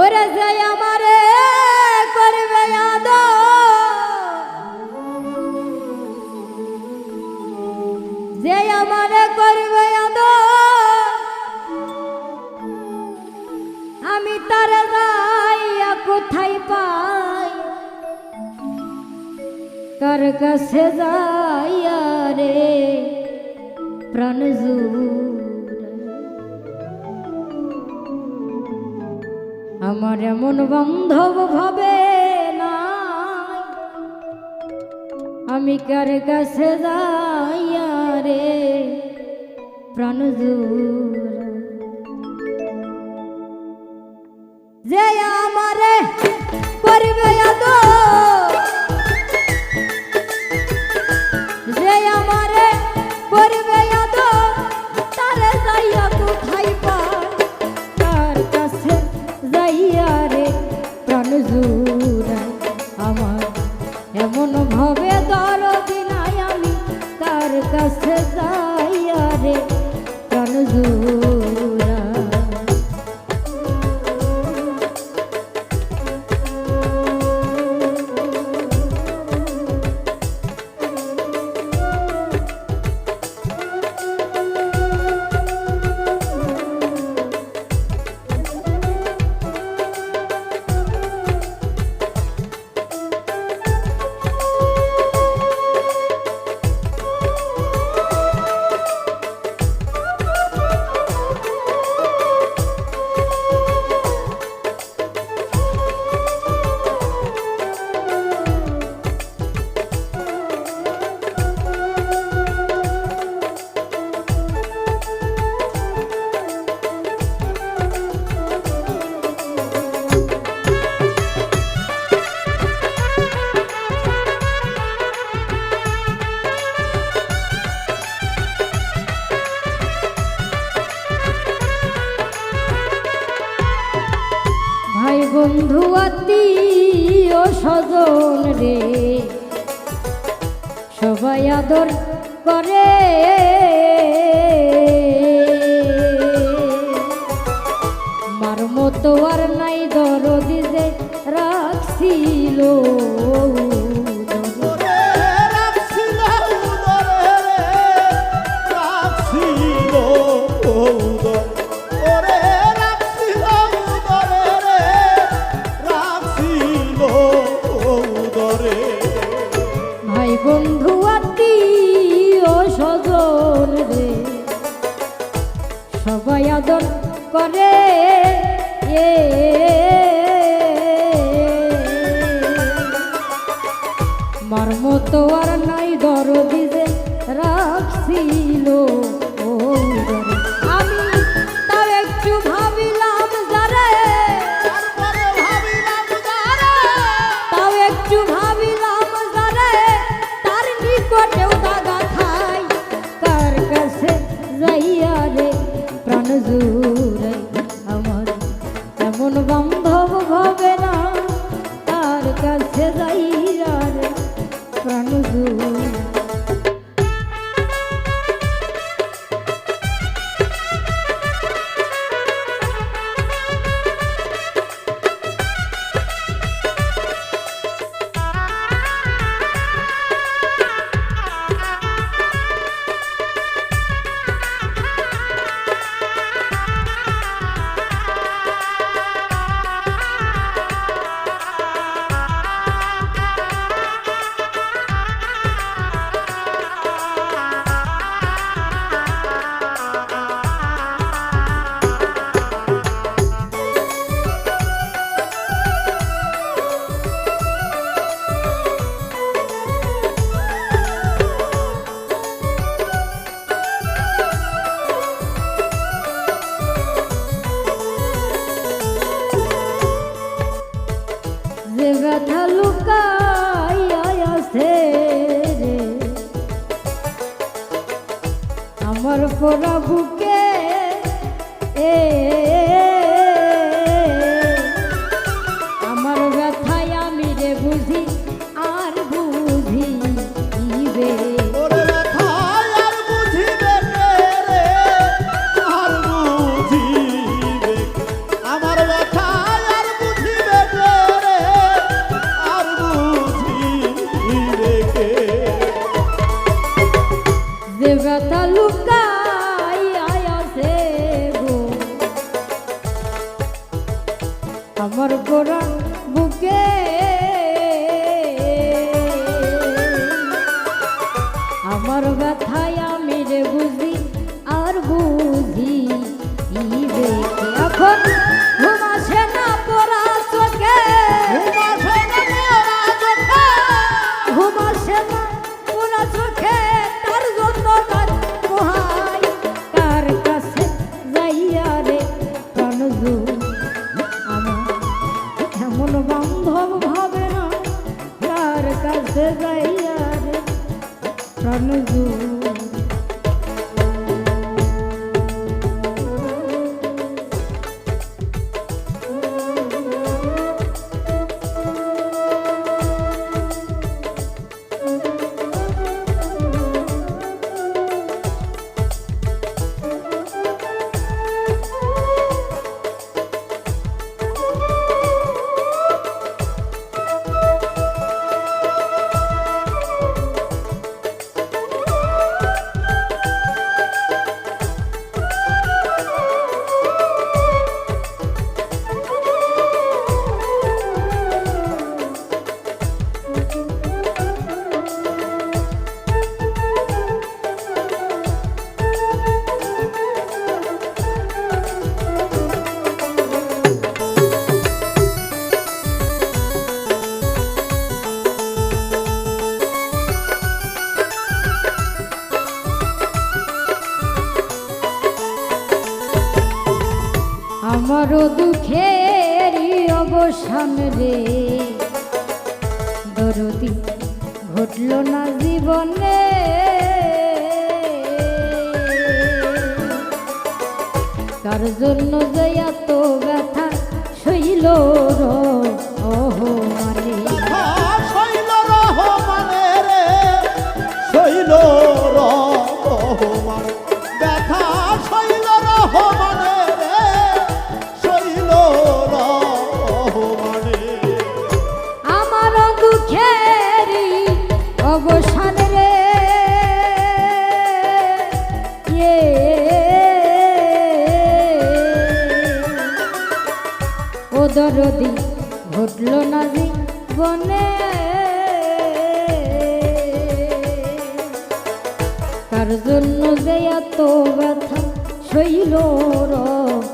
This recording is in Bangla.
ওরা যায় আমারে করবে আদর। যে আমারে করবে আদর। আমি তার যাইয়া কোথায় পাই? কার কাছে যাইয়া রে প্রাণ জুড়। আমার এমন বান্ধব ভাবে না আমি কার কাছে যাইয়া রে প্রাণ জোর। জয়া নজুর সবাই আদর করে। মার মতো আর নাই দর দিদে রাখছিল। সবাই আদর করে এ মার মতো আর নাই দর দিতে রাখছিল ঘুম আসে চোখে আমারও দুঃখেরই অবসান রে। দরদি ঘটল না জীবনে। তার জন্য যে এত ব্যথা শৈল ওহ মানে। শৈল রহমানে রে। শৈল ইয়ে। ও দরদি ঘটল না জীবনে তার জন্য যে এত ব্যথা শৈল ওহো